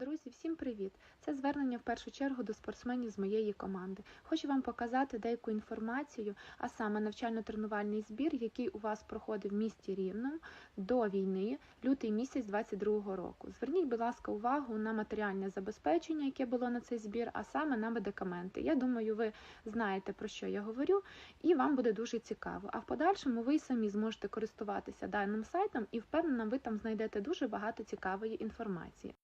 Друзі, всім привіт! Це звернення в першу чергу до спортсменів з моєї команди. Хочу вам показати деяку інформацію, а саме навчально-тренувальний збір, який у вас проходив в місті Рівному до війни, лютий місяць 2022 року. Зверніть, будь ласка, увагу на матеріальне забезпечення, яке було на цей збір, а саме на медикаменти. Я думаю, ви знаєте про що я говорю, і вам буде дуже цікаво. А в подальшому ви самі зможете користуватися даним сайтом, і впевнена, ви там знайдете дуже багато цікавої інформації.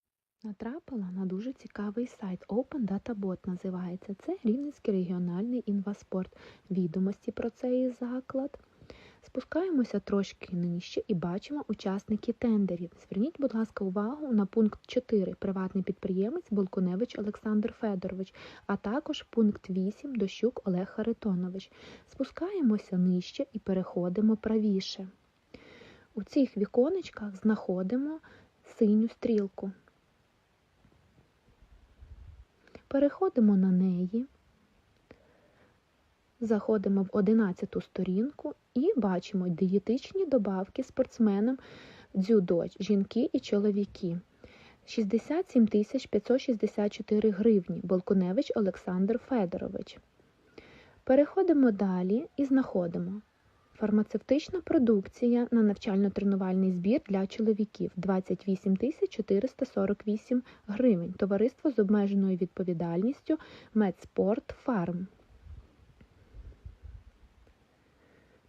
Натрапила на дуже цікавий сайт Open Data Bot називається. Це Рівненський регіональний інваспорт. Відомості про цей заклад. Спускаємося трошки нижче і бачимо учасники тендерів. Зверніть, будь ласка, увагу на пункт 4 приватний підприємець Болкуневич Олександр Федорович, а також пункт 8 Дощук Олег Харитонович. Спускаємося нижче і переходимо правіше. У цих віконечках знаходимо синю стрілку. Переходимо на неї, заходимо в 11 сторінку і бачимо дієтичні добавки спортсменам дзюдо, жінки і чоловіки. 67 564 гривні. Болкуневич Олександр Федорович. Переходимо далі і знаходимо фармацевтична продукція на навчально-тренувальний збір для чоловіків 28 448 гривень. Товариство з обмеженою відповідальністю Медспорт Фарм.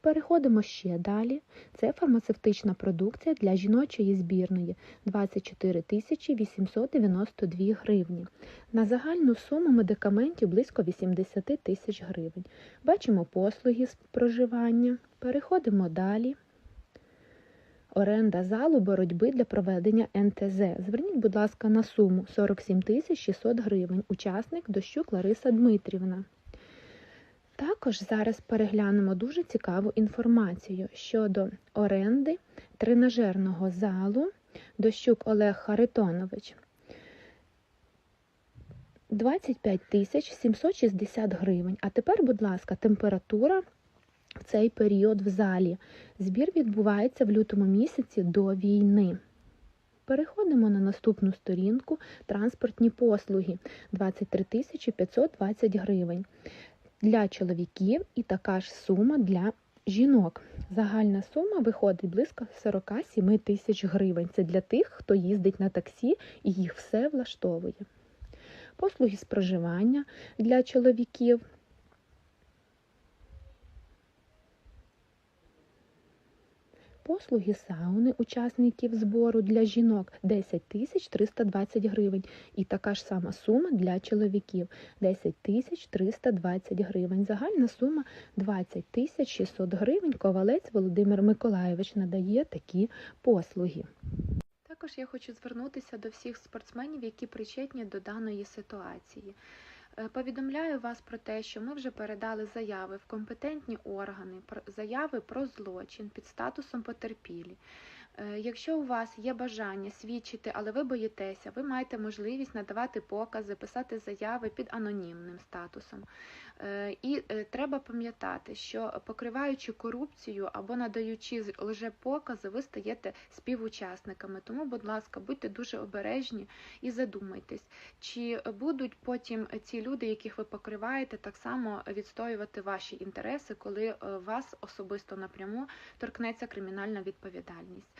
Переходимо ще далі. Це фармацевтична продукція для жіночої збірної 24 892 гривні. На загальну суму медикаментів близько 80 тисяч гривень. Бачимо послуги з проживання. Переходимо далі. Оренда залу боротьби для проведення НТЗ. Зверніть, будь ласка, на суму 47 600 гривень. Учасник Дощук Лариса Дмитрівна. Також зараз переглянемо дуже цікаву інформацію щодо оренди тренажерного залу Дощук Олег Харитонович. 25 тисяч 760 гривень. А тепер, будь ласка, температура в цей період в залі. Збір відбувається в лютому місяці до війни. Переходимо на наступну сторінку транспортні послуги 23 520 гривень для чоловіків і така ж сума для жінок. Загальна сума виходить близько 47 тисяч гривень. Це для тих, хто їздить на таксі і їх все влаштовує. Послуги з проживання для чоловіків. Послуги сауни учасників збору для жінок 10 тисяч 320 гривень. І така ж сама сума для чоловіків 10 тисяч 320 гривень. Загальна сума 20 тисяч 600 гривень. Ковалець Володимир Миколайович надає такі послуги. Також я хочу звернутися до всіх спортсменів, які причетні до даної ситуації. Е, Повідомляю вас про те, що ми вже передали заяви в компетентні органи, заяви про злочин під статусом потерпілі. Е, Якщо у вас є бажання свідчити, але ви боїтеся, ви маєте можливість надавати покази, писати заяви під анонімним статусом. Е, І е, треба пам'ятати, що покриваючи корупцію або надаючи лжепокази, ви стаєте співучасниками. Тому, будь ласка, будьте дуже обережні і задумайтесь, чи будуть потім ці люди, яких ви покриваєте, так само відстоювати ваші інтереси, коли вас особисто напряму торкнеться кримінальна відповідальність.